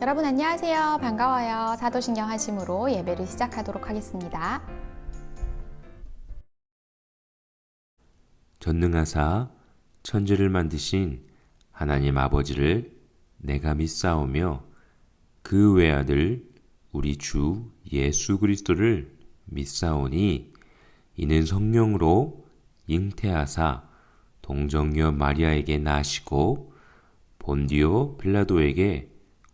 여러분 안녕하세요. 반가워요. 사도신경 하심으로 예배를 시작하도록 하겠습니다. 전능하사 천지를 만드신 하나님 아버지를 내가 믿사오며 그 외아들 우리 주 예수 그리스도를 믿사오니 이는 성령으로 잉태하사 동정녀 마리아에게 나시고 본디오 빌라도에게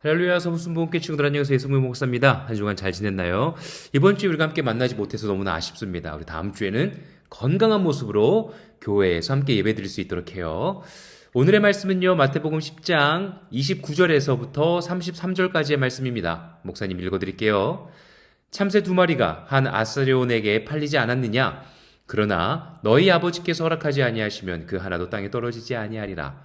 할렐루야 서부순복음교 친구들 안녕하세요. 예수무 목사입니다. 한 주간 잘 지냈나요? 이번 주에 우리가 함께 만나지 못해서 너무나 아쉽습니다. 우리 다음 주에는 건강한 모습으로 교회에서 함께 예배 드릴 수 있도록 해요. 오늘의 말씀은요 마태복음 10장 29절에서부터 33절까지의 말씀입니다. 목사님 읽어드릴게요. 참새 두 마리가 한 아스리온에게 팔리지 않았느냐? 그러나 너희 아버지께서 허락하지 아니하시면 그 하나도 땅에 떨어지지 아니하리라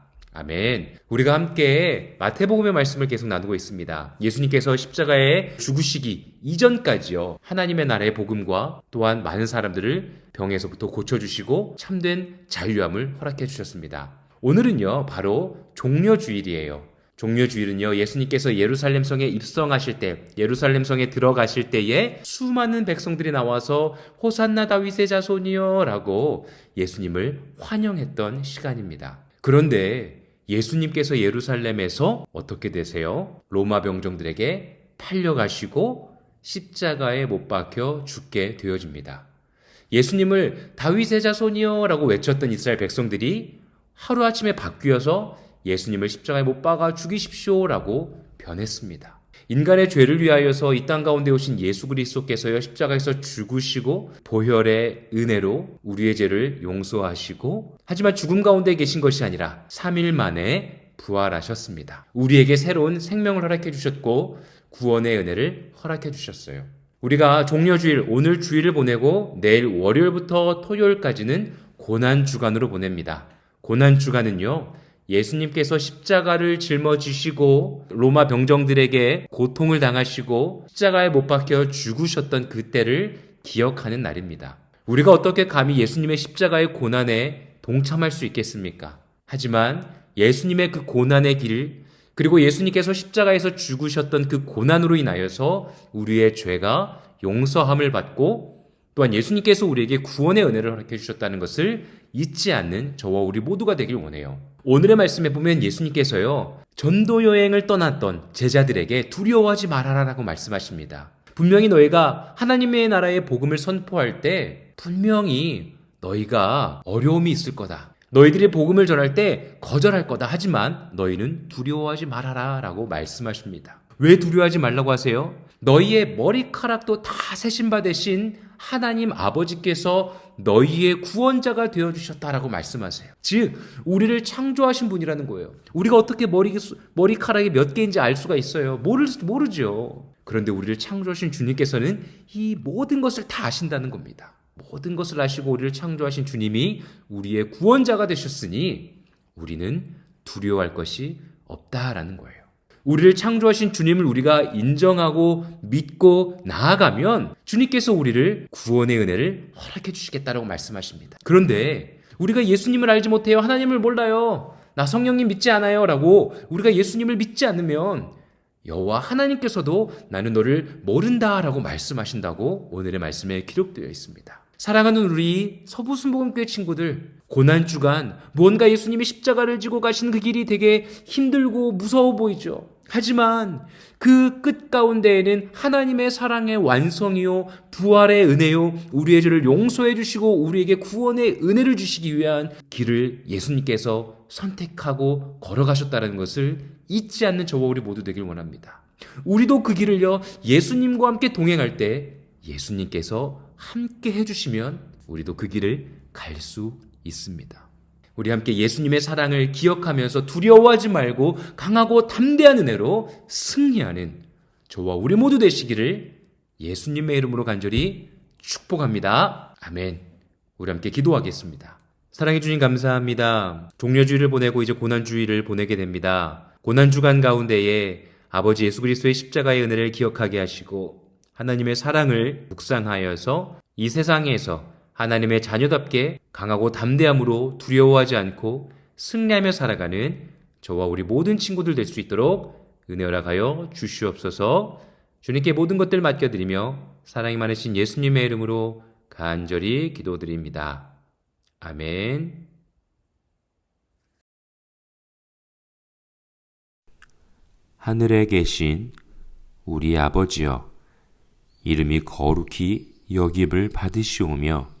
아멘. 우리가 함께 마태복음의 말씀을 계속 나누고 있습니다. 예수님께서 십자가에 죽으시기 이전까지요. 하나님의 나라의 복음과 또한 많은 사람들을 병에서부터 고쳐주시고 참된 자유함을 허락해 주셨습니다. 오늘은요, 바로 종려주일이에요. 종려주일은요, 예수님께서 예루살렘 성에 입성하실 때, 예루살렘 성에 들어가실 때에 수많은 백성들이 나와서 호산나 다윗의 자손이여 라고 예수님을 환영했던 시간입니다. 그런데 예수님께서 예루살렘에서 어떻게 되세요? 로마 병정들에게 팔려가시고 십자가에 못 박혀 죽게 되어집니다. 예수님을 다윗의 자손이여 라고 외쳤던 이스라엘 백성들이 하루아침에 바뀌어서 예수님을 십자가에 못 박아 죽이십시오 라고 변했습니다. 인간의 죄를 위하여서 이 땅 가운데 오신 예수 그리스도께서요 십자가에서 죽으시고 보혈의 은혜로 우리의 죄를 용서하시고 하지만 죽음 가운데 계신 것이 아니라 3일 만에 부활하셨습니다. 우리에게 새로운 생명을 허락해 주셨고 구원의 은혜를 허락해 주셨어요. 우리가 종려주일 오늘 주일을 보내고 내일 월요일부터 토요일까지는 고난 주간으로 보냅니다. 고난 주간은요. 예수님께서 십자가를 짊어지시고 로마 병정들에게 고통을 당하시고 십자가에 못 박혀 죽으셨던 그때를 기억하는 날입니다. 우리가 어떻게 감히 예수님의 십자가의 고난에 동참할 수 있겠습니까? 하지만 예수님의 그 고난의 길, 그리고 예수님께서 십자가에서 죽으셨던 그 고난으로 인하여서 우리의 죄가 용서함을 받고 또한 예수님께서 우리에게 구원의 은혜를 허락해 주셨다는 것을 잊지 않는 저와 우리 모두가 되길 원해요. 오늘의 말씀에 보면 예수님께서요, 전도 여행을 떠났던 제자들에게 두려워하지 말아라라고 말씀하십니다. 분명히 너희가 하나님의 나라의 복음을 선포할 때 분명히 너희가 어려움이 있을 거다. 너희들이 복음을 전할 때 거절할 거다. 하지만 너희는 두려워하지 말아라라고 말씀하십니다. 왜 두려워하지 말라고 하세요? 너희의 머리카락도 다 세신 바 되신 하나님 아버지께서 너희의 구원자가 되어 주셨다라고 말씀하세요. 즉 우리를 창조하신 분이라는 거예요. 우리가 어떻게 머리 머리카락이 몇 개인지 알 수가 있어요. 모를 모르죠. 그런데 우리를 창조하신 주님께서는 이 모든 것을 다 아신다는 겁니다. 모든 것을 아시고 우리를 창조하신 주님이 우리의 구원자가 되셨으니 우리는 두려워할 것이 없다라는 거예요. 우리를 창조하신 주님을 우리가 인정하고 믿고 나아가면 주님께서 우리를 구원의 은혜를 허락해 주시겠다라고 말씀하십니다. 그런데 우리가 예수님을 알지 못해요. 하나님을 몰라요. 나 성령님 믿지 않아요. 라고 우리가 예수님을 믿지 않으면 여호와 하나님께서도 나는 너를 모른다라고 말씀하신다고 오늘의 말씀에 기록되어 있습니다. 사랑하는 우리 서부순복음교회 친구들 고난 주간 무언가 예수님이 십자가를 지고 가신 그 길이 되게 힘들고 무서워 보이죠. 하지만 그 끝 가운데에는 하나님의 사랑의 완성이요 부활의 은혜요 우리의 죄를 용서해 주시고 우리에게 구원의 은혜를 주시기 위한 길을 예수님께서 선택하고 걸어가셨다는 것을 잊지 않는 저와 우리 모두 되길 원합니다. 우리도 그 길을요 예수님과 함께 동행할 때 예수님께서 함께 해주시면 우리도 그 길을 갈 수 있습니다. 우리 함께 예수님의 사랑을 기억하면서 두려워하지 말고 강하고 담대한 은혜로 승리하는 저와 우리 모두 되시기를 예수님의 이름으로 간절히 축복합니다. 아멘. 우리 함께 기도하겠습니다. 사랑해 주님 감사합니다. 종려주의를 보내고 이제 고난주의를 보내게 됩니다. 고난주간 가운데에 아버지 예수 그리스도의 십자가의 은혜를 기억하게 하시고 하나님의 사랑을 묵상하여서 이 세상에서 하나님의 자녀답게 강하고 담대함으로 두려워하지 않고 승리하며 살아가는 저와 우리 모든 친구들 될 수 있도록 은혜 허락하여 주시옵소서 주님께 모든 것들 맡겨드리며 사랑이 많으신 예수님의 이름으로 간절히 기도드립니다. 아멘. 하늘에 계신 우리 아버지여 이름이 거룩히 여김을 받으시오며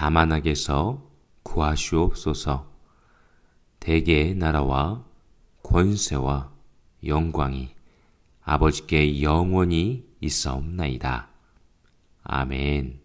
다만 악에서 구하시옵소서 대개의 나라와 권세와 영광이 아버지께 영원히 있사옵나이다. 아멘.